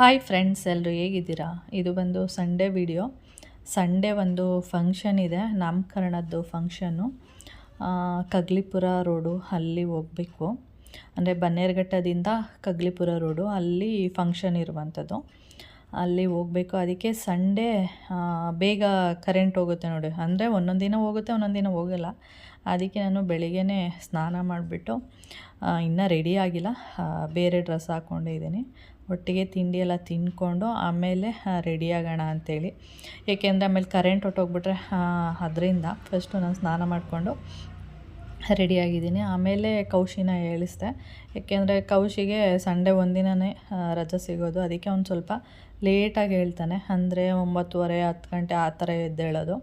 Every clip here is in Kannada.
ಹಾಯ್ ಫ್ರೆಂಡ್ಸ್ ಎಲ್ಲರೂ ಹೇಗಿದ್ದೀರಾ? ಇದು ಬಂದು ಸಂಡೇ ವಿಡಿಯೋ ಸಂಡೇ ಒಂದು ಫಂಕ್ಷನ್ ಇದೆ, ನಾಮಕರಣದ್ದು ಫಂಕ್ಷನ್ನು ಕಗ್ಲಿಪುರ ರೋಡು ಅಲ್ಲಿ ಹೋಗಬೇಕು. ಅಂದರೆ ಬನ್ನೇರ್ಘಟ್ಟದಿಂದ ಕಗ್ಲಿಪುರ ರೋಡು ಅಲ್ಲಿ ಫಂಕ್ಷನ್ ಇರುವಂಥದ್ದು. ಅಲ್ಲಿ ಹೋಗಬೇಕು. ಅದಕ್ಕೆ ಸಂಡೇ ಬೇಗ ಕರೆಂಟ್ ಹೋಗುತ್ತೆ ನೋಡಿ. ಅಂದರೆ ಒಂದೊಂದು ದಿನ ಹೋಗುತ್ತೆ, ಒಂದೊಂದು ದಿನ ಹೋಗಲ್ಲ. ಅದಕ್ಕೆ ನಾನು ಬೆಳಿಗ್ಗೆ ಸ್ನಾನ ಮಾಡಿಬಿಟ್ಟು ಇನ್ನೂ ರೆಡಿ ಆಗಿಲ್ಲ. ಬೇರೆ ಡ್ರೆಸ್ ಹಾಕ್ಕೊಂಡಿದ್ದೀನಿ ಒಟ್ಟಿಗೆ ತಿಂಡಿ ಎಲ್ಲ ತಿಂದ್ಕೊಂಡು ಆಮೇಲೆ ರೆಡಿ ಆಗೋಣ ಅಂಥೇಳಿ ಏಕೆಂದರೆ ಆಮೇಲೆ ಕರೆಂಟ್ ಹೊಟ್ಟೋಗ್ಬಿಟ್ರೆ ಅದರಿಂದ ಫಸ್ಟು ನಾನು ಸ್ನಾನ ಮಾಡಿಕೊಂಡು ರೆಡಿಯಾಗಿದ್ದೀನಿ. ಆಮೇಲೆ ಕೌಶಿನ ಹೇಳಿಸ್ದೆ. ಏಕೆಂದರೆ ಕೌಶಿಗೆ ಸಂಡೇ ಒಂದಿನೇ ಆ, ರಜೆ ಸಿಗೋದು. ಅದಕ್ಕೆ ಅವ್ನು ಸ್ವಲ್ಪ ಲೇಟಾಗಿ ಹೇಳ್ತಾನೆ. ಅಂದರೆ ಒಂಬತ್ತುವರೆ ಹತ್ತು ಗಂಟೆ ಆ ಥರ ಎದ್ದೇಳೋದು.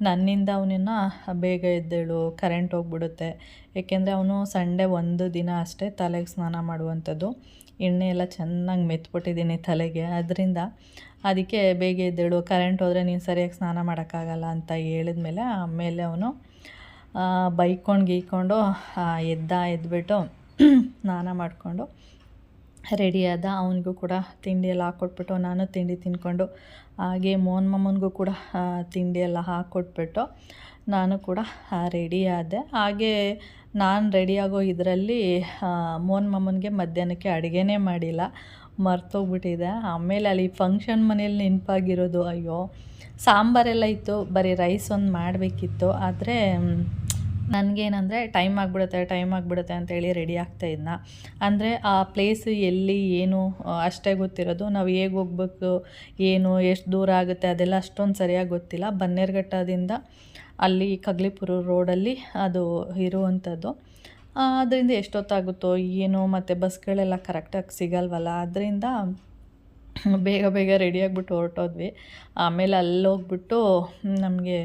ನನ್ನಿಂದ ಅವನನ್ನು ಬೇಗ ಎದ್ದೇಳು ಕರೆಂಟ್ ಹೋಗ್ಬಿಡುತ್ತೆ. ಏಕೆಂದರೆ ಅವನು ಸಂಡೇ ಒಂದು ದಿನ ಅಷ್ಟೇ ತಲೆಗೆ ಸ್ನಾನ ಮಾಡುವಂಥದ್ದು. ಎಣ್ಣೆ ಎಲ್ಲ ಚೆನ್ನಾಗಿ ಮೆತ್ಬಿಟ್ಟಿದ್ದೀನಿ ತಲೆಗೆ. ಅದರಿಂದ ಅದಕ್ಕೆ ಬೇಗ ಎದ್ದೇಳು ಕರೆಂಟ್ ಹೋದರೆ ನೀನು ಸರಿಯಾಗಿ ಸ್ನಾನ ಮಾಡೋಕ್ಕಾಗಲ್ಲ ಅಂತ ಹೇಳಿದ್ಮೇಲೆ ಆಮೇಲೆ ಅವನು ಬೈಕೊಂಡು ಗೀಕೊಂಡು ಎದ್ದ, ಎದ್ಬಿಟ್ಟು ಸ್ನಾನ ಮಾಡಿಕೊಂಡು ರೆಡಿಯಾದ ಅವನಿಗೂ ಕೂಡ ತಿಂಡಿ ಎಲ್ಲ ಹಾಕ್ಕೊಟ್ಬಿಟ್ಟು ನಾನು ತಿಂಡಿ ತಿನ್ಕೊಂಡು ಹಾಗೆ ಮೋಹನ್ ಮಾಮನಿಗೂ ಕೂಡ ತಿಂಡಿ ಎಲ್ಲ ಹಾಕ್ಕೊಟ್ಬಿಟ್ಟು ನಾನು ಕೂಡ ರೆಡಿಯಾದೆ ಆದೆ. ಹಾಗೆ ನಾನು ರೆಡಿಯಾಗೋ ಇದರಲ್ಲಿ ಮೋಹನ್ ಮಾಮನಿಗೆ ಮಧ್ಯಾಹ್ನಕ್ಕೆ ಅಡುಗೆನೇ ಮಾಡಿಲ್ಲ. ಮರ್ತೋಗ್ಬಿಟ್ಟಿದೆ. ಆಮೇಲೆ ಅಲ್ಲಿ ಫಂಕ್ಷನ್ ಮನೇಲಿ ನೆನಪಾಗಿರೋದು, ಅಯ್ಯೋ, ಸಾಂಬಾರೆಲ್ಲ ಇತ್ತು. ಬರೀ ರೈಸ್ ಒಂದು ಮಾಡಬೇಕಿತ್ತು. ಆದರೆ ನನಗೇನಂದರೆ ಟೈಮ್ ಆಗಿಬಿಡುತ್ತೆ ಟೈಮ್ ಆಗಿಬಿಡುತ್ತೆ ಅಂತೇಳಿ ರೆಡಿ ಆಗ್ತಾ ಇದ್ನ. ಅಂದರೆ ಆ ಪ್ಲೇಸ್ ಎಲ್ಲಿ, ಏನು, ಅಷ್ಟೇ ಗೊತ್ತಿರೋದು. ನಾವು ಹೇಗೆ ಹೋಗ್ಬೇಕು, ಏನು, ಎಷ್ಟು ದೂರ ಆಗುತ್ತೆ, ಅದೆಲ್ಲ ಅಷ್ಟೊಂದು ಸರಿಯಾಗಿ ಗೊತ್ತಿಲ್ಲ. ಬನ್ನೇರುಘಟ್ಟದಿಂದ ಅಲ್ಲಿ ಕಗ್ಲಿಪುರ ರೋಡಲ್ಲಿ ಅದು ಇರುವಂಥದ್ದು. ಅದರಿಂದ ಎಷ್ಟೊತ್ತಾಗುತ್ತೋ ಏನು ಮತ್ತು ಬಸ್ಗಳೆಲ್ಲ ಕರೆಕ್ಟಾಗಿ ಸಿಗಲ್ವಲ್ಲ, ಅದರಿಂದ ಬೇಗ ಬೇಗ ರೆಡಿಯಾಗಿಬಿಟ್ಟು ಹೊರಟೋದ್ವಿ. ಆಮೇಲೆ ಅಲ್ಲಿ ಹೋಗ್ಬಿಟ್ಟು ನಮಗೆ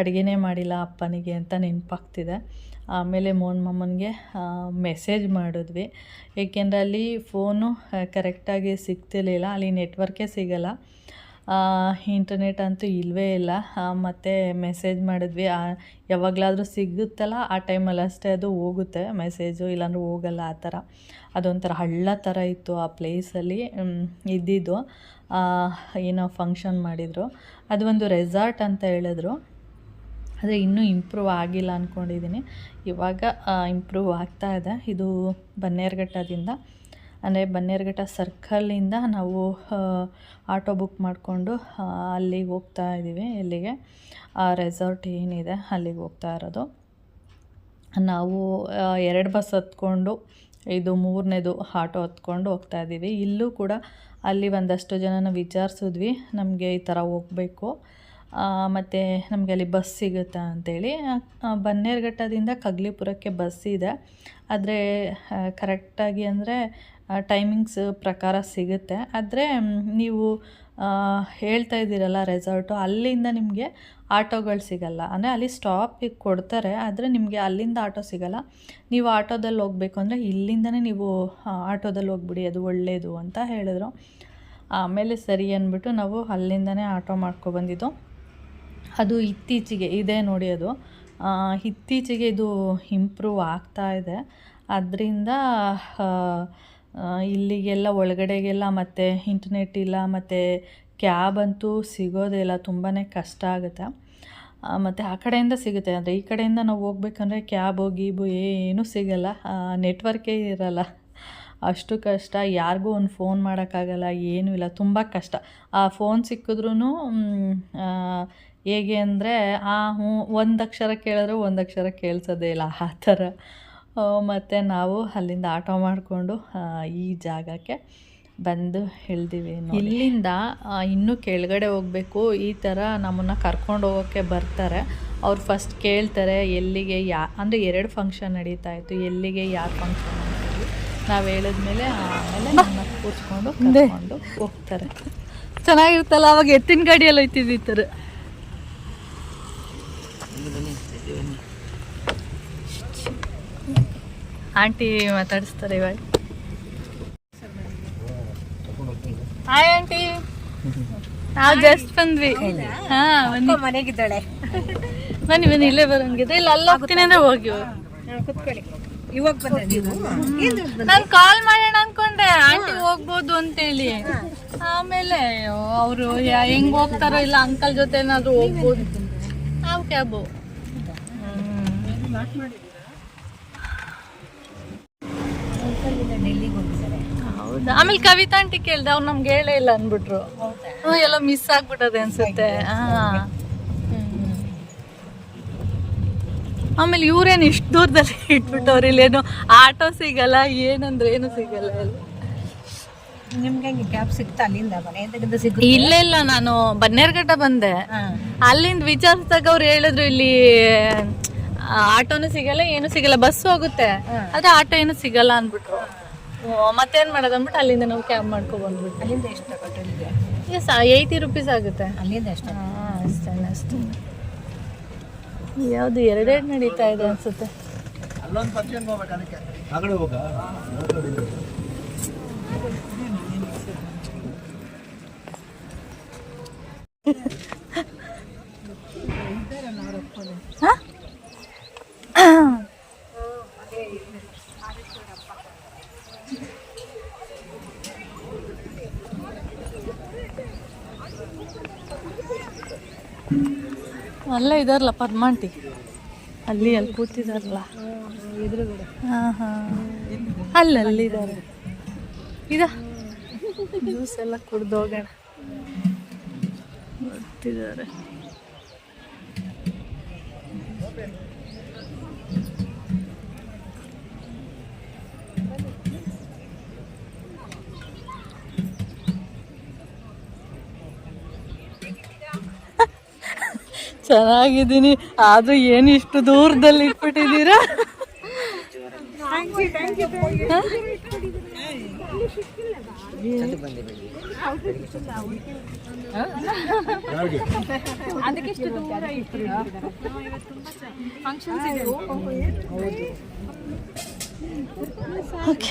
ಅಡುಗೆನೇ ಮಾಡಿಲ್ಲ ಅಪ್ಪನಿಗೆ ಅಂತ ನೆನಪಾಗ್ತಿದೆ. ಆಮೇಲೆ ಮೋನ್ ಮಮ್ಮನಿಗೆ ಮೆಸೇಜ್ ಮಾಡಿದ್ವಿ. ಏಕೆಂದರೆ ಅಲ್ಲಿ ಫೋನು ಕರೆಕ್ಟಾಗಿ ಸಿಗ್ತಿರ್ಲಿಲ್ಲ, ಅಲ್ಲಿ ನೆಟ್ವರ್ಕೇ ಸಿಗಲ್ಲ. ಇಂಟರ್ನೆಟ್ ಅಂತೂ ಇಲ್ಲವೇ ಇಲ್ಲ. ಮತ್ತು ಮೆಸೇಜ್ ಮಾಡಿದ್ವಿ. ಯಾವಾಗಲಾದರೂ ಸಿಗುತ್ತಲ್ಲ, ಆ ಟೈಮಲ್ಲಿ ಅಷ್ಟೇ ಅದು ಹೋಗುತ್ತೆ ಮೆಸೇಜು ಇಲ್ಲಾಂದ್ರೆ ಹೋಗಲ್ಲ, ಆ ಥರ. ಅದೊಂಥರ ಹಳ್ಳ ಥರ ಇತ್ತು ಆ ಪ್ಲೇಸಲ್ಲಿ ಇದ್ದಿದ್ದು. ಏನೋ ಫಂಕ್ಷನ್ ಮಾಡಿದರು. ಅದು ಒಂದು ರೆಸಾರ್ಟ್ ಅಂತ ಹೇಳಿದ್ರು. ಆದರೆ ಇನ್ನೂ ಇಂಪ್ರೂವ್ ಆಗಿಲ್ಲ ಅಂದ್ಕೊಂಡಿದ್ದೀನಿ ಇವಾಗ ಇಂಪ್ರೂವ್ ಆಗ್ತಾ ಇದೆ. ಇದು ಬನ್ನೇರುಘಟ್ಟದಿಂದ. ಅಂದರೆ ಬನ್ನೇರುಘಟ್ಟ ಸರ್ಕಲಿಂದ ನಾವು ಆಟೋ ಬುಕ್ ಮಾಡಿಕೊಂಡು ಅಲ್ಲಿಗೆ ಹೋಗ್ತಾ ಇದ್ದೀವಿ. ಎಲ್ಲಿಗೆ ಆ ರೆಸಾರ್ಟ್ ಏನಿದೆ ಅಲ್ಲಿಗೆ ಹೋಗ್ತಾ ಇರೋದು. ನಾವು ಎರಡು ಬಸ್ ಹತ್ಕೊಂಡು, ಇದು ಮೂರನೇದು ಆಟೋ ಹತ್ಕೊಂಡು ಹೋಗ್ತಾ ಇದ್ದೀವಿ. ಇಲ್ಲೂ ಕೂಡ ಅಲ್ಲಿ ಒಂದಷ್ಟು ಜನನ ವಿಚಾರಿಸಿದ್ವಿ. ನಮಗೆ ಈ ಥರ ಹೋಗಬೇಕು. ಮತ್ತು ನಮಗೆ ಅಲ್ಲಿ ಬಸ್ ಸಿಗುತ್ತಾ ಅಂಥೇಳಿ ಬನ್ನೇರುಘಟ್ಟದಿಂದ ಕಗ್ಲಿಪುರಕ್ಕೆ ಬಸ್ ಇದೆ. ಆದರೆ ಕರೆಕ್ಟಾಗಿ ಅಂದರೆ ಟೈಮಿಂಗ್ಸ್ ಪ್ರಕಾರ ಸಿಗುತ್ತೆ. ಆದರೆ ನೀವು ಹೇಳ್ತಾ ಇದ್ದೀರಲ್ಲ ರೆಸಾರ್ಟು ಅಲ್ಲಿಂದ ನಿಮಗೆ ಆಟೋಗಳು ಸಿಗಲ್ಲ. ಅಂದರೆ ಅಲ್ಲಿ ಸ್ಟಾಪಿಗೆ ಕೊಡ್ತಾರೆ, ಆದರೆ ನಿಮಗೆ ಅಲ್ಲಿಂದ ಆಟೋ ಸಿಗಲ್ಲ. ನೀವು ಆಟೋದಲ್ಲಿ ಹೋಗಬೇಕು ಅಂದರೆ ಇಲ್ಲಿಂದನೇ ನೀವು ಆಟೋದಲ್ಲಿ ಹೋಗ್ಬಿಡಿ, ಅದು ಒಳ್ಳೆಯದು ಅಂತ ಹೇಳಿದ್ರು. ಆಮೇಲೆ ಸರಿ ಅಂದ್ಬಿಟ್ಟು ನಾವು ಅಲ್ಲಿಂದನೇ ಆಟೋ ಮಾಡ್ಕೊಬಂದಿದ್ದು ಅದು ಇತ್ತೀಚೆಗೆ, ಇದೆ ನೋಡಿ ಅದು. ಇತ್ತೀಚೆಗೆ ಇದು ಇಂಪ್ರೂವ್ ಆಗ್ತಾ ಇದೆ. ಅದರಿಂದ ಇಲ್ಲಿಗೆಲ್ಲ ಒಳಗಡೆಗೆಲ್ಲ ಮತ್ತು ಇಂಟರ್ನೆಟ್ ಇಲ್ಲ, ಮತ್ತು ಕ್ಯಾಬ್ ಅಂತೂ ಸಿಗೋದೇ ಇಲ್ಲ ತುಂಬಾ ಕಷ್ಟ ಆಗುತ್ತೆ. ಮತ್ತು ಆ ಕಡೆಯಿಂದ ಸಿಗುತ್ತೆ. ಅಂದರೆ ಈ ಕಡೆಯಿಂದ ನಾವು ಹೋಗ್ಬೇಕಂದ್ರೆ ಕ್ಯಾಬು ಗೀಬು ಏನೂ ಸಿಗಲ್ಲ. ನೆಟ್ವರ್ಕೇ ಇರಲ್ಲ. ಅಷ್ಟು ಕಷ್ಟ. ಯಾರಿಗೂ ಒಂದು ಫೋನ್ ಮಾಡೋಕ್ಕಾಗಲ್ಲ, ಏನೂ ಇಲ್ಲ. ತುಂಬ ಕಷ್ಟ. ಆ ಫೋನ್ ಸಿಕ್ಕಿದ್ರೂ ಹೇಗೆ ಅಂದರೆ, ಆ ಹ್ಞೂ ಒಂದು ಅಕ್ಷರ ಕೇಳಿದ್ರೆ ಒಂದು ಅಕ್ಷರ ಕೇಳಿಸೋದೇ ಇಲ್ಲ. ಆ ಥರ. ಮತ್ತು ನಾವು ಅಲ್ಲಿಂದ ಆಟೋ ಮಾಡಿಕೊಂಡು ಈ ಜಾಗಕ್ಕೆ ಬಂದು ಹೇಳ್ದೀವಿ. ಇಲ್ಲಿಂದ ಇನ್ನೂ ಕೆಳಗಡೆ ಹೋಗಬೇಕು. ಈ ಥರ ನಮ್ಮನ್ನು ಕರ್ಕೊಂಡು ಹೋಗೋಕ್ಕೆ ಬರ್ತಾರೆ. ಅವ್ರು ಫಸ್ಟ್ ಕೇಳ್ತಾರೆ ಎಲ್ಲಿಗೆ ಯಾ ಅಂದರೆ ಎರಡು ಫಂಕ್ಷನ್ ನಡೀತಾ ಇತ್ತು. ಎಲ್ಲಿಗೆ ಯಾವ ಫಂಕ್ಷನ್ ಅಂತೇಳಿ ನಾವು ಹೇಳಿದ್ಮೇಲೆ ಆಮೇಲೆ ನಮ್ಮನ್ನ ಕೂತ್ಕೊಂಡು ಕರ್ಕೊಂಡು ಹೋಗ್ತಾರೆ. ಚೆನ್ನಾಗಿರುತ್ತಲ್ಲ ಅವಾಗ ಎತ್ತಿನ ಗಾಡಿಯಲ್ಲಿ ಹೋಯ್ತಿದ್ವಿ ಈ ಥರ. ಆಂಟಿ ಮಾತಾಡಿಸ್ತಾರೆ ಇವಾಗ. Hi aunty. ನಾವು ಜಸ್ಟ್ ಬಂದ್ವಿ. ಹಾ ಬನ್ನಿ. ಮನೆಗಿದ್ದಾಳೆ. ಬನ್ನಿ ಬನ್ನಿ ಇಲ್ಲೇ ಬರಂಗಿದೆ ಇಲ್ಲ ಅಲ್ಲಿ ಹೋಗ್ತೀನಿ ಅಂದ್ರೆ ಹೋಗಿ. ಇವಾಗ ನಾನು ಕಾಲ್ ಮಾಡೋಣ ಅನ್ಕೊಂಡೆ. ಆಂಟಿ ಹೋಗ್ಬೋದು ಅಂತೇಳಿ. ಆಮೇಲೆ ಅವರು ಹೆಂಗ್ ಹೋಗ್ತಾರೋ ಇಲ್ಲ ಅಂಕಲ್ ಜೊತೆ ಏನಾದ್ರು ಹೋಗ್ಬೋದು. ನಾವು ಕ್ಯಾಬು. ಹೌದಾ? ಆಮೇಲೆ ಕವಿತಾ ಆಂಟಿ ಕೇಳ್ದೆ ಅವ್ರು ನಮ್ಗೆ ಹೇಳೇ ಇಲ್ಲ ಅಂದ್ಬಿಟ್ರು. ಹ್ಞೂ ಎಲ್ಲ ಮಿಸ್ ಆಗ್ಬಿಟ್ಟದೆ ಅನ್ಸುತ್ತೆ. ಹಾ. ಆಮೇಲೆ ಇವ್ರೇನು ಇಷ್ಟು ದೂರದಲ್ಲಿ ಇಟ್ಬಿಟ್ಟವ್ರು ಇಲ್ಲೇನು ಆಟೋ ಸಿಗಲ್ಲ ಏನಂದ್ರೆ ಏನು ಸಿಗಲ್ಲ ಇಲ್ಲಿ. ನಿಮ್ಗೆ ಹೆಂಗೆ ಕ್ಯಾಬ್ ಸಿಗ್ತಾ ಅಲ್ಲಿಂದ? ಮನೆಯಿಂದ ಇಲ್ಲ ಇಲ್ಲ ನಾನು ಬನ್ನೇರ್ಘಟ್ಟ ಬಂದೆ. ಅಲ್ಲಿಂದ ವಿಚಾರಿಸಿದಾಗ ಅವ್ರು ಹೇಳಿದ್ರು ಇಲ್ಲಿ ಆಟೋನು ಸಿಗಲ್ಲ ಏನು ಸಿಗಲ್ಲ. ಬಸ್ ಹೋಗುತ್ತೆ. ಆದ್ರೆ ಆಟೋ ಏನು ಸಿಗಲ್ಲ ಅಂದ್ಬಿಟ್ರು. ಹ್ಮ್, ಮತ್ತೇನ್ ಮಾಡೋದು ಅಂದ್ಬಿಟ್ಟು ಅಲ್ಲಿಂದ ನಾವು ಕ್ಯಾಬ್ ಮಾಡ್ಕೊ ಬಂದ್ಬಿಟ್ಟು ಅಲ್ಲಿಂದ ಎಷ್ಟು ಟೋಟಲ್ಗೆ ಎಸ್ ಏಯ್ಟಿ ರುಪೀಸ್ ಆಗುತ್ತೆ. ಅಲ್ಲಿಂದ ಎಷ್ಟು ಹಾಂ ಅಷ್ಟೇ ಅಷ್ಟೇ. ಯಾವುದು ಎರಡೆರಡು ನಡೀತಾ ಇದೆ ಅನ್ಸುತ್ತೆ. ಅಲ್ಲೊಂದು ಫಂಕ್ಷನ್ ಹೋಗ್ಬೇಕು ಅದಕ್ಕೆ ಆ ಕಡೆ ಹೋಗಾ ಅಲ್ಲೇ ಇದಾರಲ್ಲ ಪದ್ಮಾಂಟಿ. ಅಲ್ಲಿ ಅಲ್ಲಿ ಕೂತಿದಾರಲ್ಲ. ಹಾ ಹಾ. ಅಲ್ಲಿ ಅಲ್ಲಿದ್ದಾರೆ ಇದ? ಜ್ಯೂಸ್ ಎಲ್ಲ ಕುಡ್ದು ಹೋಗೋಣ. ಬರ್ತಿದ್ದಾರೆ ಚೆನ್ನಾಗಿದ್ದೀನಿ ಆದ್ರೂ ಏನು ಇಷ್ಟು ದೂರದಲ್ಲಿ ಇಟ್ಬಿಟ್ಟಿದ್ದೀರಾ? ಓಕೆ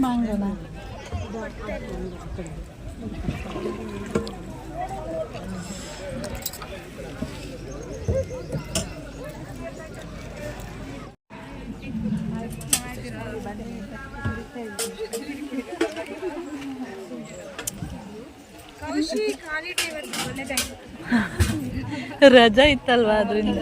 ಮ್ಯಾಂಗೋನಾ ರಜಾ ಇತ್ತಲ್ವಾ ಅದರಿಂದ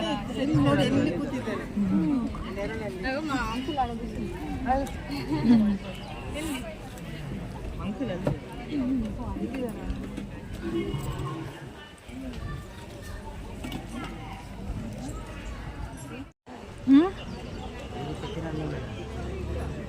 ಹ್ಮ್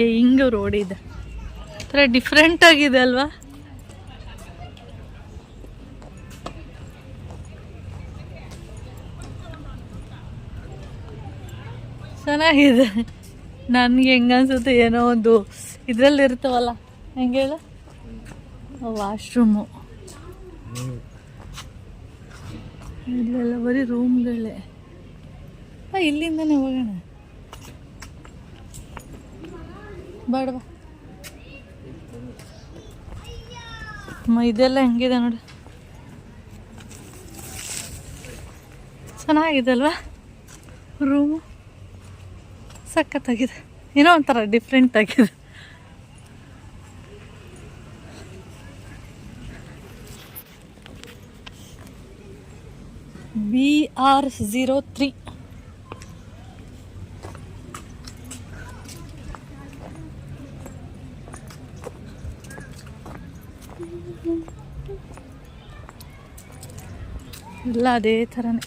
ಏ, ಹಿಂಗೆ ರೋಡ್ ಇದೆ. ಥರ ಡಿಫ್ರೆಂಟ್ ಆಗಿದೆ ಅಲ್ವಾ? ಚೆನ್ನಾಗಿದೆ. ನನಗೆ ಹೆಂಗ ಅನ್ಸುತ್ತೆ ಏನೋ ಒಂದು ಇದರಲ್ಲಿ ಇರ್ತಾವಲ್ಲ, ಹೆಂಗೆ ಹೇಳ? ವಾಶ್ರೂಮು ಇಲ್ಲೆಲ್ಲ ಬರೀ ರೂಮ್ಗಳೇ ಇಲ್ಲಿಂದನೇ ಹೋಗೋಣ. ಬೇಡ ಬಾ. ಇದೆಲ್ಲ ಹೆಂಗಿದೆ ನೋಡಿ. ಚೆನ್ನಾಗಿದೆ ಅಲ್ವಾ? ರೂಮು ಸಖತ್ತಾಗಿದೆ. ಏನೋ ಒಂಥರ ಡಿಫ್ರೆಂಟ್ ಆಗಿದೆ. ಬಿ ಆರ್ ಝೀರೋ ತ್ರೀ ಎಲ್ಲ ಅದೇ ಥರನೇ.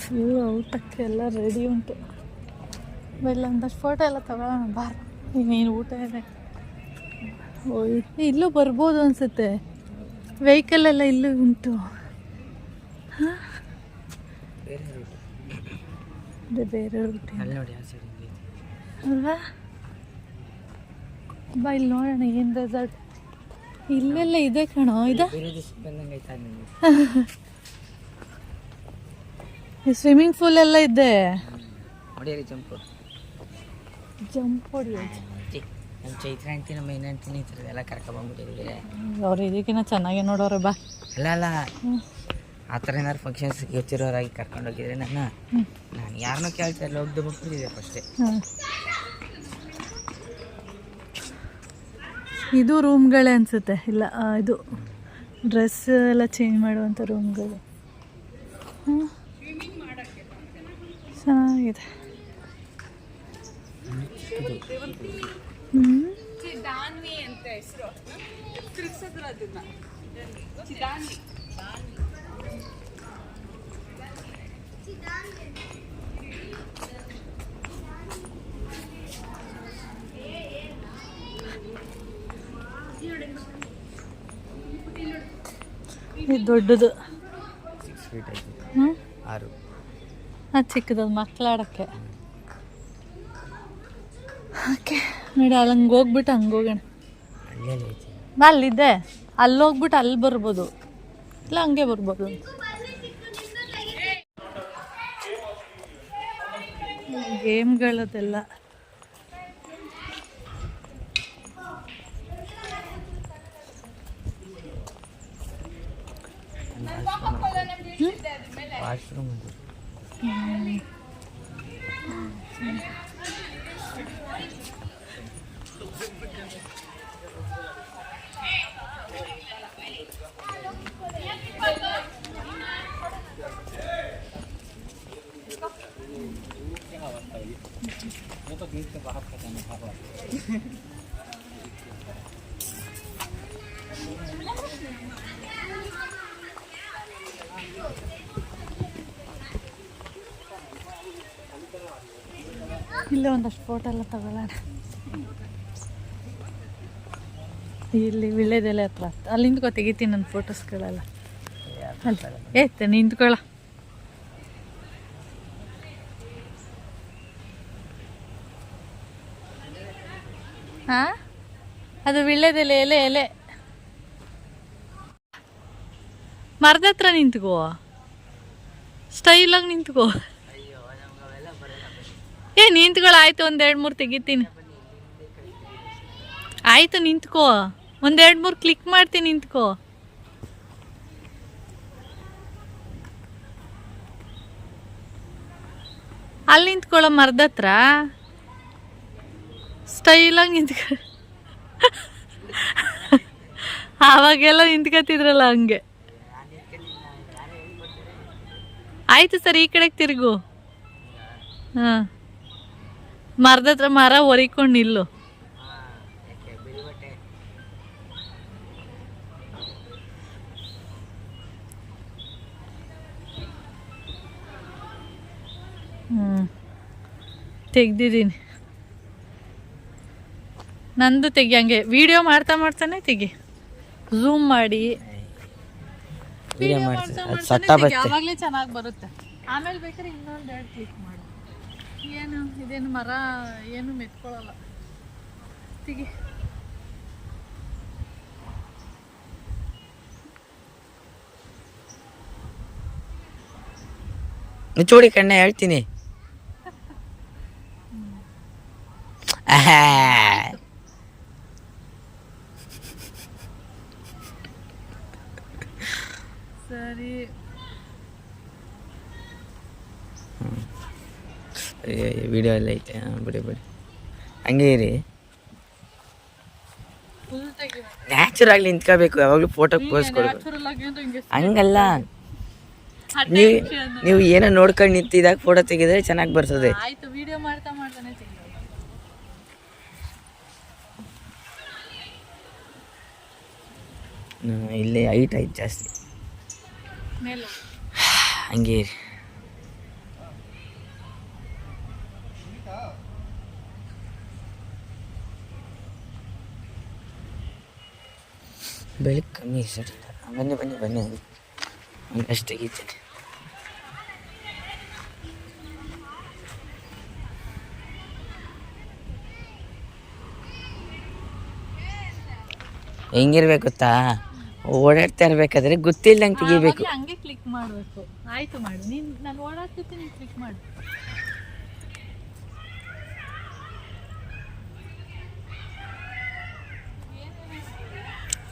ಫುಲ್ ಊಟಕ್ಕೆ ಎಲ್ಲ ರೆಡಿ ಉಂಟು. ಇಲ್ಲ ಒಂದಷ್ಟು ಫೋಟೋ ಎಲ್ಲ ತಗೊಳ್ಳೋಣ ಬಾರ ನೀನು ಊಟ ಇದೆ ಓ ಇಲ್ಲೂ ಬರ್ಬೋದು ಅನಿಸುತ್ತೆ. ವೆಹಿಕಲ್ ಎಲ್ಲ ಇಲ್ಲೂ ಉಂಟು. ಹಾ? ಅದೇ ಬೇರೆ ರೂಟ್ ಅಲ್ವಾ? ಬಾ ಇಲ್ಲಿ ನೋಡೋಣ ಏನು ರೆಸಾರ್ಟ್ ಇಲ್ಲೆಲ್ಲ ಇದೆ ಕಣೋ ಇದೆ? ಸ್ವಿಮ್ಮಿಂಗ್ ಪೂಲ್ ಎಲ್ಲ ಇದೆ. ಜಂಪ್ ಹೊಡಿಯೋದು. ನಮ್ಮ ಚೈತ್ರ ಅಂತೀನಿ ನಮ್ಮ ಏನ್ ಅಂತೀನಿ ಈ ಥರದ್ದೆಲ್ಲ ಕರ್ಕೊಂಬಂದ್ಬಿಟ್ಟಿದ್ರೆ ಅವ್ರು ಇದಕ್ಕಿಂತ ಚೆನ್ನಾಗಿ ನೋಡೋರು ಬಾ. ಅಲ್ಲ ಅಲ್ಲ. ಆ ಥರ ಏನಾದ್ರು ಫಂಕ್ಷನ್ಸ್ ಗೊತ್ತಿರೋರಾಗಿ ಕರ್ಕೊಂಡು ಹೋಗಿದ್ರೆ ನನ್ನ ನಾನು ಯಾರನ್ನೂ ಕೇಳ್ತಾ ಇಲ್ಲ ಹೋಗ್ದು ಬಿಟ್ಬಿಟ್ಟಿದ್ದೆ ಫಸ್ಟೇ ಹಾಂ ಇದು ರೂಮ್ಗಳೇ ಅನಿಸುತ್ತೆ. ಇಲ್ಲ ಇದು ಡ್ರೆಸ್ ಎಲ್ಲ ಚೇಂಜ್ ಮಾಡುವಂಥ ರೂಮ್ಗಳು ಹ್ಮ್. ಚೆನ್ನಾಗಿದೆ. ಹ್ಞೂ ಇದು ದೊಡ್ಡದು. ಸಿಕ್ಸ್ ಫೀಟ್ ಹ್ಞೂ ಆರು. ಅದು ಚಿಕ್ಕದು ಮಕ್ಕಳಾಡೋಕ್ಕೆ. ಓಕೆ. ನೋಡಿ ಅಲ್ಲಿ ಹಂಗೆ ಹೋಗ್ಬಿಟ್ಟು ಹಂಗೆ ಹೋಗೋಣ. ಬಾ ಅಲ್ಲಿದ್ದೆ. ಅಲ್ಲಿ ಹೋಗ್ಬಿಟ್ಟು ಅಲ್ಲಿ ಬರ್ಬೋದು. ಇಲ್ಲ ಹಂಗೆ ಬರ್ಬೋದು. ಗೇಮ್ಗಳದೆಲ್ಲ. ವಾಶ್ರೂಮ್ ಅದು ಇಲ್ಲೇ ಒಂದಷ್ಟು ಫೋಟೋ ಎಲ್ಲ ತಗೊಳ್ಳೋಣ. ಇಲ್ಲಿ ವಿಳ್ಳೆದೆಲೆ ಹತ್ರ. ಅಲ್ಲಿ ನಿಂತ್ಕೊ, ತೆಗಿತೀನಿ ನನ್ನ ಫೋಟೋಸ್ಗಳೆಲ್ಲ ಅಲ್ಲಿ. ಏ ನಿಂತ್ಕೊಳ್ಳ. ಹಾಂ ಅದು ವಿಳ್ಳೆದೆಲೆ ಎಲೆ ಎಲೆ. ಮರದ ಹತ್ರ ನಿಂತ್ಕೋ. ಸ್ಟೈಲಾಗಿ ನಿಂತ್ಕೋ. ನಿಂತ್ಕೊಳ್ಳ ಆಯ್ತು ಒಂದ್ ಎರಡು ಮೂರು ತೆಗಿತೀನಿ. ಆಯ್ತು ನಿಂತ್ಕೋ. ಒಂದೆರಡು ಮೂರು ಕ್ಲಿಕ್ ಮಾಡ್ತೀನಿ ನಿಂತ್ಕೋ. ಅಲ್ಲಿ ನಿಂತ್ಕೊಳ್ಳೋ ಮರದ ಹತ್ರ ಸ್ಟೈಲಾಗಿ ನಿಂತ್ಕ. ಆವಾಗೆಲ್ಲ ನಿಂತ್ಕತ್ತಿದ್ರಲ್ಲ ಹಂಗೆ. ಆಯ್ತು ಸರ್, ಈ ಕಡೆಗೆ ತಿರುಗು. ಹಾಂ. ಮರದ ಹತ್ರ ಮರ ಒರಿಕೊಂಡು ನಿಲ್ಲು. ಹ್ಞೂ ತೆಗ್ದಿದ್ದೀನಿ. ನಂದು ತೆಗಿ ಹಂಗೆ ವಿಡಿಯೋ ಮಾಡ್ತಾ ಮಾಡ್ತಾನೆ ತೆಗಿ. ಝೂಮ್ ಮಾಡಿ. ಯಾವಾಗಲೇ ಚೆನ್ನಾಗಿ ಬರುತ್ತೆ. ಆಮೇಲೆ ಬೇಕಾದ್ರೆ ಇನ್ನೊಂದು ಎರಡು ಕ್ಲಿಕ್ ಮಾಡು. ಏನು? ಇದೇನು ಮರ ಏನು ಮೆತ್ಕೊಳ್ಳಲ್ಲ. ತೆಗಿ. ಮುಚ್ಚೋಡಿ ಕಣ್ಣೆ ಹೇಳ್ತೀನಿ ಆಹಾ. ಸರಿ ವಿಡಿಯೋ ಎಲ್ಲ ಐತೆ. ಹಾಂ ಬಿಡಿ ಬಿಡಿ. ಹಂಗೆ ಇರಿ. ಆಗಲಿ ನ್ಯಾಚುರಾಗಿ ನಿಂತ್ಕೋಬೇಕು. ಯಾವಾಗಲೂ ಫೋಟೋ ಪೋಸ್ ಕೊಡ್ಬೇಕು. ಹಂಗಲ್ಲ. ನೀವು ನೀವು ಏನೋ ನೋಡ್ಕೊಂಡು ನಿಂತಿದಾಗ ಫೋಟೋ ತೆಗೆದ್ರೆ ಚೆನ್ನಾಗಿ ಬರ್ತದೆ. ಇಲ್ಲಿ ಹೈಟ್ ಐತೆ ಜಾಸ್ತಿ. ಹಂಗೇ. ಹಂಗೆ ಇರಿ ಬೆಳಕು ಕಮ್ಮಿ ಸರ್. ಬನ್ನಿ ಬನ್ನಿ ಬನ್ನಿ. ಅಷ್ಟು ತೆಗಿತೇನೆ ಹೆಂಗಿರ್ಬೇಕು ಗೊತ್ತಾ? ಓಡಾಡ್ತಾ ಇರ್ಬೇಕಾದ್ರೆ ಗೊತ್ತಿಲ್ಲದಂಗೆ ತೆಗಿಬೇಕು. ಹಂಗೆ ಕ್ಲಿಕ್ ಮಾಡಬೇಕು. ಆಯ್ತು ಮಾಡು. ನೀನು ನಾನು ಓಡಾಡ್ತಿರ್ತೀನಿ ಕ್ಲಿಕ್ ಮಾಡು ಯಾವುದು ಒಂಥರ ಲಕ್ಕಿ ಸೊಪ್ಪು ಅಂತೀವಲ್ಲ ನಮ್ಮ ಕಡೆ ಅದು ನಮ್ಮ ಥರ feel ಲಕ್ಕಿ ಸೊಪ್ಪ ಊರ ಕಡೆ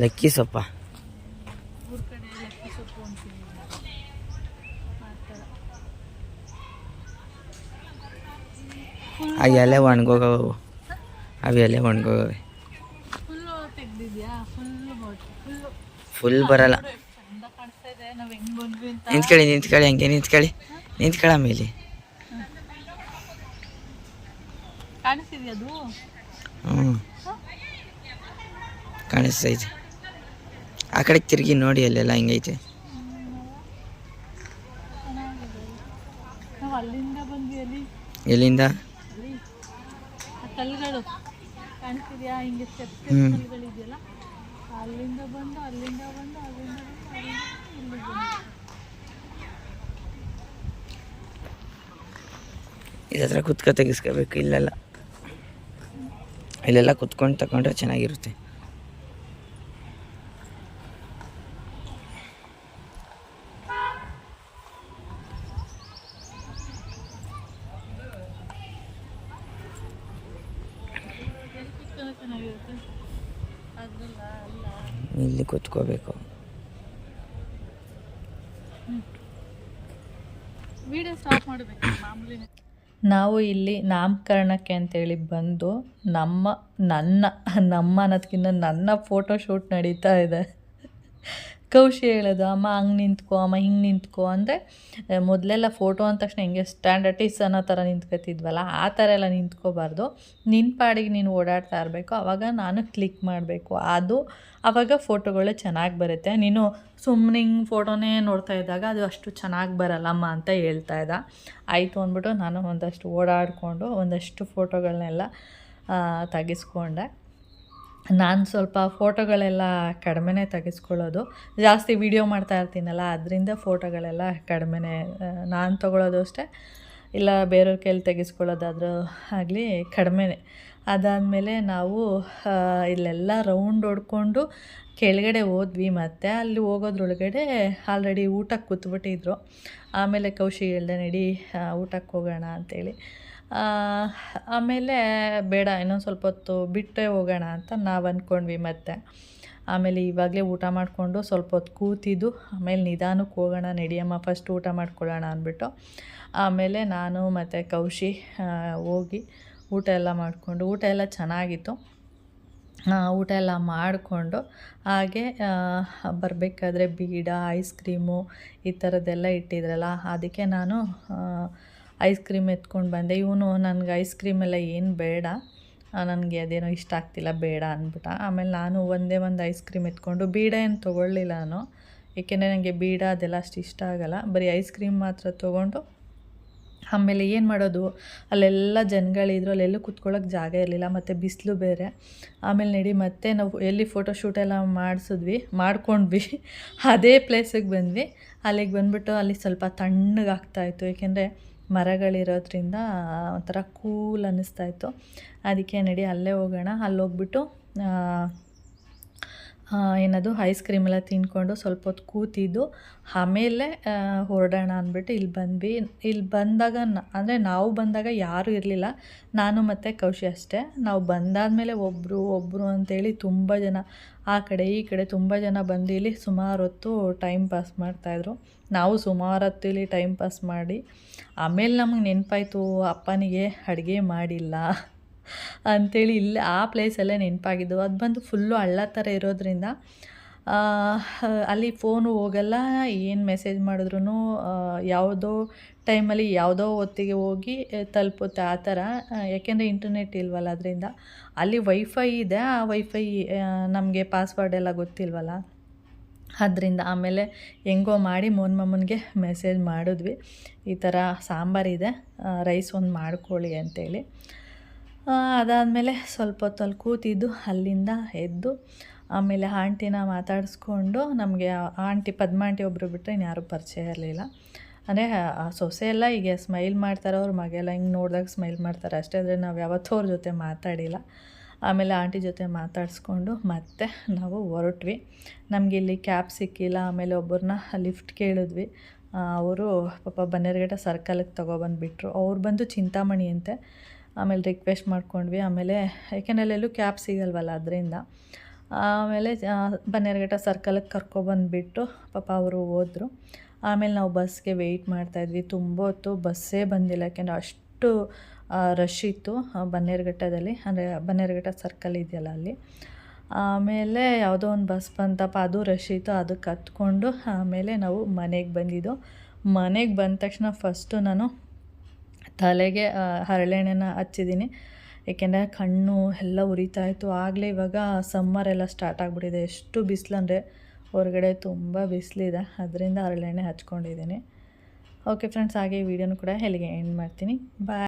ಲಕ್ಕಿ ಸೊಪ್ಪು ಆ ಎಲೆ ಒಣಗೋಗವು. ಅವು ಎಲೆ ಒಣಗೋಗವೆ. ಫುಲ್ ಬರಲ್ಲ ಚಂದ ಕಾಣಿಸ್ತಾ ಇದೆ ನಾವು ಹೆಂಗ್ ಬಂದ್ವಿ ಅಂತ ನಿಂತ್ಕೊಳ್ಳಿ ನಿಂತ್ಕೊಳ್ಳಿ ಹಂಗೆ ನಿಂತ್ಕೊಳ್ಳಿ. ನಿಂತ್ಕೊಳ್ಳ ಮೇಲೆ. ಹ್ಞೂ ಕಾಣಿಸ್ತೈತೆ. ಆ ಕಡೆ ತಿರುಗಿ ನೋಡಿ ಅಲ್ಲೆಲ್ಲ ಹಿಂಗೈತೆ. ಎಲ್ಲಿಂದ? ಕಲ್ಲುಗಳು. ಕಾಣಿಸ್ತಿದ್ಯಾ? ಹಿಂಗೆ ಸ್ಟೆಪ್ ಹ್ಮ್. ಕಲ್ಲುಗಳಿದೆಯಲ್ಲ? ಅಲ್ಲಿಂದ ಬಂದು ಅಲ್ಲಿಂದ ಬಂದು ಅಲ್ಲಿಂದ ಬಂದು ಅಲ್ಲಿಂದ ಹತ್ರ ಕುತ್ಕೊ ತೆಗಿಸ್ಕೋಬೇಕು ಇಲ್ಲೆಲ್ಲ. ಇಲ್ಲೆಲ್ಲ ಕುತ್ಕೊಂಡು ತಗೊಂಡ್ರೆ ಚೆನ್ನಾಗಿರುತ್ತೆ. ಇಲ್ಲಿ ಕುತ್ಕೋಬೇಕು ವಿಡಿಯೋ ಸ್ಟಾಪ್ ಮಾಡಬೇಕು ಮಾಮೂಲಿ ನಾವು ಇಲ್ಲಿ ನಾಮಕರಣಕ್ಕೆ ಅಂತೇಳಿ ಬಂದು ನಮ್ಮ ನನ್ನ ನಮ್ಮ ಅನ್ನೋದಕ್ಕಿಂತ ನನ್ನ ಫೋಟೋ ಶೂಟ್ ನಡೀತಾ ಇದೆ. ಕೌಶಿ ಹೇಳೋದು, ಅಮ್ಮ ಹಂಗೆ ನಿಂತ್ಕೋ, ಅಮ್ಮ ಹಿಂಗೆ ನಿಂತ್ಕೋ ಅಂದರೆ ಮೊದಲೆಲ್ಲ ಫೋಟೋ ಅಂದ ತಕ್ಷಣ ಹಿಂಗೆ ಸ್ಟ್ಯಾಂಡರ್ಟೀಸ್ ಅನ್ನೋ ಥರ ನಿಂತ್ಕೊತಿದ್ವಲ್ಲ ಆ ಥರ ಎಲ್ಲ ನಿಂತ್ಕೋಬಾರ್ದು. ನಿನ್ನ ಪಾಡಿಗೆ ನೀನು ಓಡಾಡ್ತಾ ಇರಬೇಕು ಆವಾಗ ನಾನು ಕ್ಲಿಕ್ ಮಾಡಬೇಕು. ಅದು ಆವಾಗ ಫೋಟೋಗಳು ಚೆನ್ನಾಗಿ ಬರುತ್ತೆ. ನೀನು ಸುಮ್ಮನೆ ಹಿಂಗೆ ಫೋಟೋನೇ ನೋಡ್ತಾ ಇದ್ದಾಗ ಅದು ಅಷ್ಟು ಚೆನ್ನಾಗಿ ಬರಲ್ಲಮ್ಮ ಅಂತ ಹೇಳ್ತಾ ಇದ್ದ. ಆಯಿತು ಅಂದ್ಬಿಟ್ಟು ನಾನು ಒಂದಷ್ಟು ಓಡಾಡಿಕೊಂಡು ಒಂದಷ್ಟು ಫೋಟೋಗಳನ್ನೆಲ್ಲ ತೆಗೆಸ್ಕೊಂಡೆ. ನಾನು ಸ್ವಲ್ಪ ಫೋಟೋಗಳೆಲ್ಲ ಕಡಿಮೆನೇ ತೆಗೆಸ್ಕೊಳ್ಳೋದು. ಜಾಸ್ತಿ ವೀಡಿಯೋ ಮಾಡ್ತಾ ಇರ್ತೀನಲ್ಲ ಅದರಿಂದ ಫೋಟೋಗಳೆಲ್ಲ ಕಡಿಮೆನೇ ನಾನು ತೊಗೊಳೋದು ಅಷ್ಟೇ. ಇಲ್ಲ ಬೇರೆಯವ್ರ ಕೈಲಿ ತೆಗೆಸ್ಕೊಳ್ಳೋದಾದ್ರೂ ಆಗಲಿ ಕಡಿಮೆನೇ. ಅದಾದಮೇಲೆ ನಾವು ಇಲ್ಲೆಲ್ಲ ರೌಂಡ್ ಹೊಡ್ಕೊಂಡು ಕೆಳಗಡೆ ಹೋದ್ವಿ ಮತ್ತು ಅಲ್ಲಿ ಹೋಗೋದ್ರೊಳಗಡೆ ಆಲ್ರೆಡಿ ಊಟಕ್ಕೆ ಕೂತ್ಬಿಟ್ಟಿದ್ರು. ಆಮೇಲೆ ಕೌಶಿ ಹೇಳ್ದೆ ನಡಿ ಊಟಕ್ಕೆ ಹೋಗೋಣ ಅಂತೇಳಿ. ಆ, ಆಮೇಲೆ ಬೇಡ, ಇನ್ನೊಂದು ಸ್ವಲ್ಪ ಹೊತ್ತು ಬಿಟ್ಟೇ ಹೋಗೋಣ ಅಂತ ನಾವು ಅಂದ್ಕೊಂಡ್ವಿ ಮತ್ತೆ. ಆಮೇಲೆ ಇವಾಗಲೇ ಊಟ ಮಾಡಿಕೊಂಡು ಸ್ವಲ್ಪ ಹೊತ್ತು ಕೂತಿದ್ದು, ಆಮೇಲೆ ನಿಧಾನಕ್ಕೆ ಹೋಗೋಣ, ನಡಿಯಮ್ಮ ಫಸ್ಟ್ ಊಟ ಮಾಡ್ಕೊಳ್ಳೋಣ ಅಂದ್ಬಿಟ್ಟು. ಆಮೇಲೆ ನಾನು ಮತ್ತು ಕೌಶಿ ಹೋಗಿ ಊಟ ಎಲ್ಲ ಮಾಡಿಕೊಂಡು, ಊಟ ಎಲ್ಲ ಚೆನ್ನಾಗಿತ್ತು. ಊಟ ಎಲ್ಲ ಮಾಡಿಕೊಂಡು ಹಾಗೆ ಬರಬೇಕಾದ್ರೆ ಬೀಡ, ಐಸ್ ಕ್ರೀಮು ಈ ಥರದ್ದೆಲ್ಲ ಇಟ್ಟಿದ್ರಲ್ಲ, ಅದಕ್ಕೆ ನಾನು ಐಸ್ ಕ್ರೀಮ್ ಎತ್ಕೊಂಡು ಬಂದೆ. ಇವನು ನನಗೆ ಐಸ್ ಕ್ರೀಮ್ ಎಲ್ಲ ಏನು ಬೇಡ. ನನಗೆ ಅದೇನೋ ಇಷ್ಟ ಆಗ್ತಿಲ್ಲ, ಬೇಡ ಅಂದ್ಬಿಟ್ಟ. ಆಮೇಲೆ ನಾನು ಒಂದೇ ಒಂದು ಐಸ್ ಕ್ರೀಮ್ ಎತ್ಕೊಂಡು ಬೀಡ ಏನು ತೊಗೊಳ್ಳಿಲ್ಲ ನಾನು. ಏಕೆಂದರೆ ನನಗೆ ಬೀಡ ಅದೆಲ್ಲ ಅಷ್ಟು ಇಷ್ಟ ಆಗಲ್ಲ. ಬರೀ ಐಸ್ ಕ್ರೀಮ್ ಮಾತ್ರ ತೊಗೊಂಡು ಆಮೇಲೆ ಏನು ಮಾಡೋದು? ಅಲ್ಲೆಲ್ಲ ಜನಗಳಿದ್ರು, ಅಲ್ಲೆಲ್ಲೂ ಕೂತ್ಕೊಳ್ಳೋಕೆ ಜಾಗ ಇರಲಿಲ್ಲ, ಮತ್ತು ಬಿಸಿಲು ಬೇರೆ. ಆಮೇಲೆ ನಡಿ, ಮತ್ತೆ ನಾವು ಎಲ್ಲಿ ಫೋಟೋಶೂಟ್ ಎಲ್ಲ ಮಾಡಿಸಿದ್ವಿ, ಮಾಡ್ಕೊಂಡ್ವಿ. ಅದೇ ಪ್ಲೇಸಿಗೆ ಬಂದ್ವಿ. ಅಲ್ಲಿಗೆ ಬಂದ್ಬಿಟ್ಟು ಅಲ್ಲಿ ಸ್ವಲ್ಪ ತಣ್ಣಗಾಗ್ತಾಯಿತ್ತು ಏಕೆಂದರೆ ಮರಗಳಿರೋದ್ರಿಂದ ಒಂಥರ ಕೂಲ್ ಅನ್ನಿಸ್ತಾಯಿತ್ತು ಅದಕ್ಕೆ ನಡಿ ಅಲ್ಲೇ ಹೋಗೋಣ. ಅಲ್ಲಿ ಹೋಗ್ಬಿಟ್ಟು ಏನದು ಐಸ್ ಕ್ರೀಮ್ ಎಲ್ಲ ತಿಂದ್ಕೊಂಡು ಸ್ವಲ್ಪ ಹೊತ್ತು ಕೂತಿದ್ದು, ಆಮೇಲೆ ಹೊರಡೋಣ ಅಂದ್ಬಿಟ್ಟು ಇಲ್ಲಿ ಬಂದ್ವಿ. ಇಲ್ಲಿ ಬಂದಾಗ ಅಂದರೆ ನಾವು ಬಂದಾಗ ಯಾರೂ ಇರಲಿಲ್ಲ. ನಾನು ಮತ್ತು ಕೌಶಿ ಅಷ್ಟೇ. ನಾವು ಬಂದಾದಮೇಲೆ ಒಬ್ಬರು ಒಬ್ಬರು ಅಂತೇಳಿ ತುಂಬ ಜನ, ಆ ಕಡೆ ಈ ಕಡೆ ತುಂಬ ಜನ ಬಂದು ಇಲ್ಲಿ ಸುಮಾರು ಹೊತ್ತು ಟೈಮ್ ಪಾಸ್ ಮಾಡ್ತಾಯಿದ್ರು ನಾವು ಸುಮಾರು ಹೊತ್ತು ಇಲ್ಲಿ ಟೈಮ್ ಪಾಸ್ ಮಾಡಿ, ಆಮೇಲೆ ನಮಗೆ ನೆನಪಾಯಿತು, ಅಪ್ಪನಿಗೆ ಅಡುಗೆ ಮಾಡಿಲ್ಲ. ಅಂಥೇಳಿ ಇಲ್ಲಿ ಆ ಪ್ಲೇಸಲ್ಲೇ ನೆನಪಾಗಿದ್ದು. ಅದು ಬಂದು ಫುಲ್ಲು ಹಳ್ಳ ಥರ ಇರೋದ್ರಿಂದ ಅಲ್ಲಿ ಫೋನು ಹೋಗಲ್ಲ, ಏನು ಮೆಸೇಜ್ ಮಾಡಿದ್ರು ಯಾವುದೋ ಟೈಮಲ್ಲಿ ಯಾವುದೋ ಹೊತ್ತಿಗೆ ಹೋಗಿ ತಲುಪುತ್ತೆ ಆ ಥರ ಯಾಕೆಂದರೆ ಇಂಟರ್ನೆಟ್ ಇಲ್ವಲ್ಲ ಅದರಿಂದ. ಅಲ್ಲಿ ವೈಫೈ ಇದೆ, ಆ ವೈಫೈ ನಮಗೆ ಪಾಸ್ವರ್ಡ್ ಎಲ್ಲ ಗೊತ್ತಿಲ್ವಲ್ಲ. ಅದರಿಂದ ಆಮೇಲೆ ಹೆಂಗೋ ಮಾಡಿ ಮೋನ್ ಮಮ್ಮನಿಗೆ ಮೆಸೇಜ್ ಮಾಡಿದ್ವಿ. ಈ ಥರ ಸಾಂಬಾರಿದೆ ರೈಸ್ ಒಂದು ಮಾಡ್ಕೊಳ್ಳಿ ಅಂತೇಳಿ. ಅದಾದಮೇಲೆ ಸ್ವಲ್ಪ ಹೊತ್ತು ಅಲ್ಲಿ ಕೂತಿದ್ದು ಅಲ್ಲಿಂದ ಎದ್ದು, ಆಮೇಲೆ ಆಂಟಿನ ಮಾತಾಡಿಸ್ಕೊಂಡು ನಮಗೆ ಆಂಟಿ ಪದ್ಮಾಂಟಿ ಒಬ್ಬರು ಬಿಟ್ಟರೆ ಇನ್ಯಾರೂ ಪರಿಚಯ ಇರಲಿಲ್ಲ. ಅಂದರೆ ಆ ಸೊಸೆ ಎಲ್ಲ ಹೀಗೆ ಸ್ಮೈಲ್ ಮಾಡ್ತಾರೆ, ಅವ್ರ ಮಗೆಲ್ಲ ಹಿಂಗೆ ನೋಡಿದಾಗ ಸ್ಮೈಲ್ ಮಾಡ್ತಾರೆ ಅಷ್ಟೇ, ಆದರೆ ನಾವು ಯಾವತ್ತೂ ಅವ್ರ ಜೊತೆ ಮಾತಾಡಿಲ್ಲ. ಆಮೇಲೆ ಆಂಟಿ ಜೊತೆ ಮಾತಾಡಿಸ್ಕೊಂಡು ಮತ್ತೆ ನಾವು ಹೊರಟ್ವಿ. ನಮಗೆ ಇಲ್ಲಿ ಕ್ಯಾಬ್ ಸಿಕ್ಕಿಲ್ಲ, ಆಮೇಲೆ ಒಬ್ಬರನ್ನ ಲಿಫ್ಟ್ ಕೇಳಿದ್ವಿ. ಅವರು ಪಾಪ ಬನ್ನೇರ್ಗಟ್ಟ ಸರ್ಕಲ್ಗೆ ತೊಗೊಬಂದುಬಿಟ್ರು ಅವ್ರು ಬಂದು ಚಿಂತಾಮಣಿ ಅಂತೆ ಆಮೇಲೆ ರಿಕ್ವೆಸ್ಟ್ ಮಾಡ್ಕೊಂಡ್ವಿ. ಆಮೇಲೆ ಯಾಕೆಂದರೆ ಎಲ್ಲೂ ಕ್ಯಾಬ್ ಸಿಗಲ್ವಲ್ಲ ಅದರಿಂದ. ಆಮೇಲೆ ಬನ್ನೇರ್ಘಟ್ಟ ಸರ್ಕಲ್ಗೆ ಕರ್ಕೊಬಂದುಬಿಟ್ಟು ಪಾಪ ಅವರು ಹೋದರು. ಆಮೇಲೆ ನಾವು ಬಸ್ಗೆ ವೆಯ್ಟ್ ಮಾಡ್ತಾಯಿದ್ವಿ ತುಂಬ ಹೊತ್ತು ಬಸ್ಸೇ ಬಂದಿಲ್ಲ. ಯಾಕೆಂದರೆ ಅಷ್ಟು ರಶ್ ಇತ್ತು ಬನ್ನೇರುಘಟ್ಟದಲ್ಲಿ. ಅಂದರೆ ಬನ್ನೇರುಘಟ್ಟ ಸರ್ಕಲ್ ಇದೆಯಲ್ಲ ಅಲ್ಲಿ. ಆಮೇಲೆ ಯಾವುದೋ ಒಂದು ಬಸ್ ಬಂತಪ್ಪ, ಅದು ರಶ್ ಇತ್ತು ಅದಕ್ಕೆ ಹತ್ಕೊಂಡು ಆಮೇಲೆ ನಾವು ಮನೆಗೆ ಬಂದಿದ್ದು. ಮನೆಗೆ ಬಂದ ತಕ್ಷಣ ಫಸ್ಟು ನಾನು ತಲೆಗೆ ಹರಳೆಣ್ಣೆನ ಹಚ್ಚಿದ್ದೀನಿ. ಏಕೆಂದರೆ ಕಣ್ಣು ಎಲ್ಲ ಉರಿತಾ ಇತ್ತು. ಆಗಲೇ ಇವಾಗ ಸಮ್ಮರ್ ಎಲ್ಲ ಸ್ಟಾರ್ಟ್ ಆಗಿಬಿಟ್ಟಿದೆ. ಎಷ್ಟು ಬಿಸಿಲು ಅಂದರೆ ಹೊರಗಡೆ ತುಂಬ ಬಿಸಿಲಿದೆ. ಅದರಿಂದ ಹರಳೆಣ್ಣೆ ಹಚ್ಕೊಂಡಿದ್ದೀನಿ. ಓಕೆ ಫ್ರೆಂಡ್ಸ್ ಹಾಗೆ ವಿಡಿಯೋನು ಕೂಡ ಎಲ್ಲಿಗೆ ಎಂಡ್ ಮಾಡ್ತೀನಿ. ಬಾಯ್